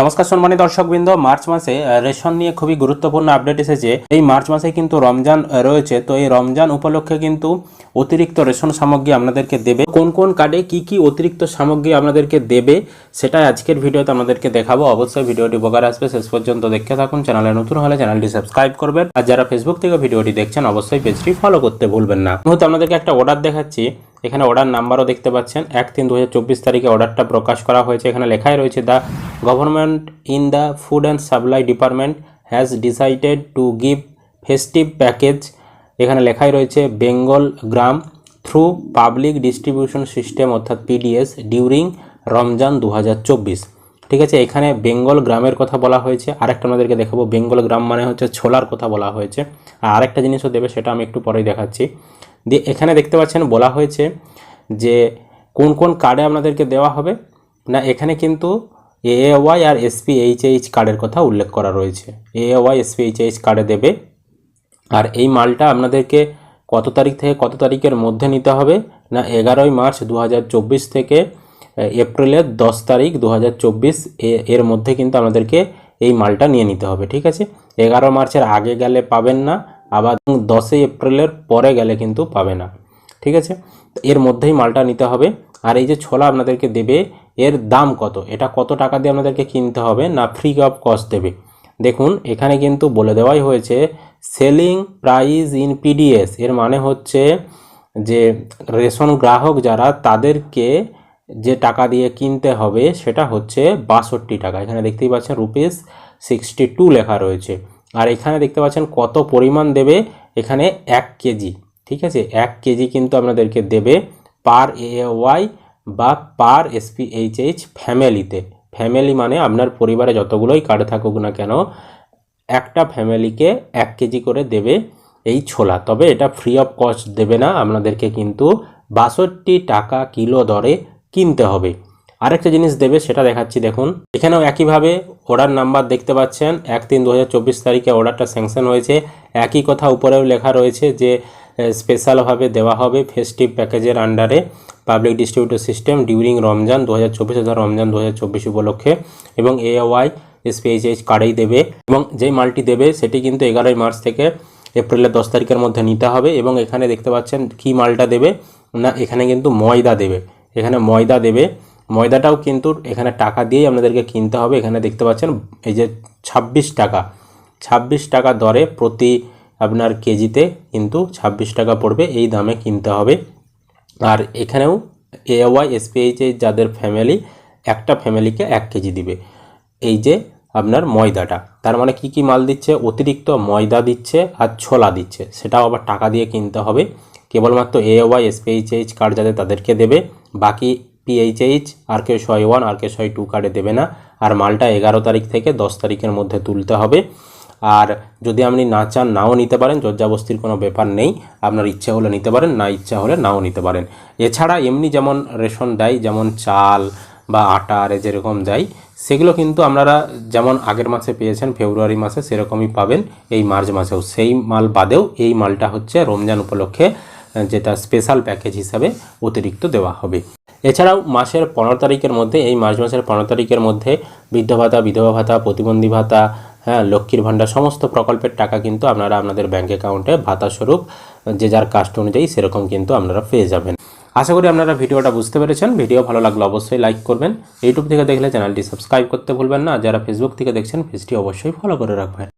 নমস্কার সম্মানিত দর্শকবৃন্দ, মার্চ মাসে রেশন নিয়ে খুবই গুরুত্বপূর্ণ আপডেট এসেছে। এই মার্চ মাসে কিন্তু রমজান রয়েছে। তো এই রমজান উপলক্ষে কিন্তু অতিরিক্ত রেশন সামগ্রী আপনাদেরকে দেবে। কোন কোন কার্ডে কি কি অতিরিক্ত সামগ্রী আপনাদেরকে দেবে, সেটাই আজকের ভিডিওতে আপনাদেরকে দেখাবো। অবশ্যই ভিডিওটি উপকার আসবে। শেষ পর্যন্ত দেখতে থাকুন। চ্যানেলে নতুন হলে চ্যানেলটি সাবস্ক্রাইব করবেন। আর যারা ফেসবুক থেকে ভিডিওটি দেখছেন, অবশ্যই পেজটি ফলো করতে ভুলবেন না। মুহূর্তে আপনাদেরকে একটা অর্ডার দেখাচ্ছি। এখানে অর্ডার নাম্বারও দেখতে পাচ্ছেন। এক তিন দু তারিখে অর্ডারটা প্রকাশ করা হয়েছে। এখানে লেখাই রয়েছে the government in the food and supply department has decided to give festive package এখানে লেখাই রয়েছে Bengal gram through public distribution system অর্থাৎ পিডিএস ডিউরিং রমজান দু হাজার চব্বিশ. ঠিক আছে, এখানে বেঙ্গল গ্রামের কথা বলা হয়েছে। আরেকটা আমাদেরকে দেখাবো। বেঙ্গল গ্রাম মানে হচ্ছে ছোলার কথা বলা হয়েছে। আর আরেকটা জিনিসও দেবে, সেটা আমি একটু পরেই দেখাচ্ছি। দিয়ে এখানে দেখতে পাচ্ছেন বলা হয়েছে যে কোন কোন কার্ডে আপনাদেরকে দেওয়া হবে। না, এখানে কিন্তু এ এএওয়াই আর এসপিএইচএইচ কার্ডের কথা উল্লেখ করা রয়েছে। এ ওয়াই এসপিএইচএইচ কার্ডে দেবে। আর এই মালটা আপনাদেরকে কত তারিখ থেকে কত তারিখের মধ্যে নিতে হবে? না, এগারোই মার্চ দু হাজার চব্বিশ থেকে এপ্রিলের দশ তারিখ দু এর মধ্যে কিন্তু আপনাদেরকে এই মালটা নিয়ে নিতে হবে, ঠিক আছে? এগারো মার্চের আগে গেলে পাবেন না। আবার দশই এপ্রিলের পরে গেলে কিন্তু পাবে না। ঠিক আছে? এর মধ্যেই মালটা নিতে হবে। আর এই যে ছোলা আপনাদেরকে দেবে, এর দাম কত? এটা কত টাকা দিয়ে আপনাদেরকে কিনতে হবে না ফ্রি অফ কস্ট দেবে? দেখুন, এখানে কিন্তু বলে দেওয়াই হয়েছে সেলিং প্রাইস ইন পিডিএস এর মানে হচ্ছে যে রেশন গ্রাহক যারা, তাদেরকে যে টাকা দিয়ে কিনতে হবে, সেটা হচ্ছে বাষট্টি টাকা। এখানে দেখতেই পাচ্ছেন, রুপিস সিক্সটি টু লেখা রয়েছে। আর এখানে দেখতে পাচ্ছেন কত পরিমাণ দেবে এখানে এক কেজি, ঠিক আছে? এক কেজি কিন্তু আপনাদেরকে দেবে পার এ ওয়াই বা পার এসপিএইচএইচ ফ্যামিলিতে ফ্যামিলি মানে আপনার পরিবারে যতগুলোই কার্ড থাকুক না কেন, একটা ফ্যামিলিকে এক কেজি করে দেবে এই ছোলা। তবে এটা ফ্রি অফ কস্ট দেবে না, আপনাদেরকে কিন্তু বাষট্টি টাকা কিলো দরে কিনতে হবে। আরেকটা জিনিস দেবে, সেটা দেখাচ্ছি, দেখুন। এখানেও একইভাবে অর্ডার নাম্বার দেখতে পাচ্ছেন। এক তিন দু তারিখে অর্ডারটা স্যাংশন হয়েছে। একই কথা উপরেও লেখা রয়েছে যে স্পেশালভাবে দেওয়া হবে ফেস্টিভ প্যাকেজের আন্ডারে public distributor system during Ramzan দু হাজার চব্বিশ রমজান দু হাজার চব্বিশ উপলক্ষে এবং এ ওয়াই এসপিএইচএইচ কার্ডেই দেবে এবং যেই মালটি দেবে সেটি কিন্তু এগারোই মার্চ থেকে এপ্রিলের দশ তারিখের মধ্যে নিতে হবে এবং এখানে দেখতে পাচ্ছেন কি মালটা দেবে না, এখানে কিন্তু ময়দা দেবে। এখানে ময়দা দেবে। ময়দাটাও কিন্তু এখানে টাকা দিয়েই আপনাদেরকে কিনতে হবে। এখানে দেখতে পাচ্ছেন এই যে ছাব্বিশ টাকা। ছাব্বিশ টাকা দরে প্রতি আপনার কেজিতে কিন্তু ছাব্বিশ টাকা পড়বে, এই দামে কিনতে হবে। আর এখানেও এওয়াই এসপিএইচ যাদের ফ্যামিলি একটা ফ্যামিলিকে এক কেজি দিবে। এই যে আপনার ময়দাটা, তার মানে কি কি মাল দিচ্ছে? অতিরিক্ত ময়দা দিচ্ছে আর ছোলা দিচ্ছে। সেটাও আবার টাকা দিয়ে কিনতে হবে। কেবলমাত্র এওয়াই এসপিএইচএইচ কার্ড যাদের তাদেরকে দেবে। বাকি পিএইচএইচ আর কে ছয় ওয়ান আর কে ছয় টু কার্ডে দেবে না। আর মালটা এগারো তারিখ থেকে দশ তারিখের মধ্যে তুলতে হবে। আর যদি আপনি না চান, নাও নিতে পারেন। জর্জাবস্তির কোনো ব্যাপার নেই। আপনার ইচ্ছা হলে নিতে পারেন, না ইচ্ছা হলে নাও নিতে পারেন। এছাড়া এমনি যেমন রেশন দেয়, যেমন চাল বা আটা, আরে যেরকম দেয়, সেগুলো কিন্তু আপনারা যেমন আগের মাসে পেয়েছেন, ফেব্রুয়ারি মাসে সেরকমই পাবেন। এই মার্চ মাসেও সেই মাল বাদেও এই মালটা হচ্ছে রমজান উপলক্ষে, যেটা স্পেশাল প্যাকেজ হিসাবে অতিরিক্ত দেওয়া হবে। এছাড়াও মাসের পনেরো তারিখের মধ্যে, এই মার্চ মাসের পনেরো তারিখের মধ্যে বৃদ্ধ ভাতা, বিধবা ভাতা, প্রতিবন্ধী ভাতা হ্যাঁ লক্ষ্মীর ভাণ্ডার, সমস্ত প্রকল্পের টাকা কিন্তু আপনারা আপনাদের ব্যাঙ্ক অ্যাকাউন্টে ভাতাস্বরূপ যে যার কাস্ট অনুযায়ী সেরকম কিন্তু আপনারা পেয়ে যাবেন। আশা করি আপনারা ভিডিওটা বুঝতে পেরেছেন। ভিডিও ভালো লাগলে অবশ্যই লাইক করবেন। ইউটিউব থেকে দেখলে চ্যানেলটি সাবস্ক্রাইব করতে ভুলবেন না। যারা ফেসবুক থেকে দেখছেন, পেজটি অবশ্যই ফলো করে রাখবেন।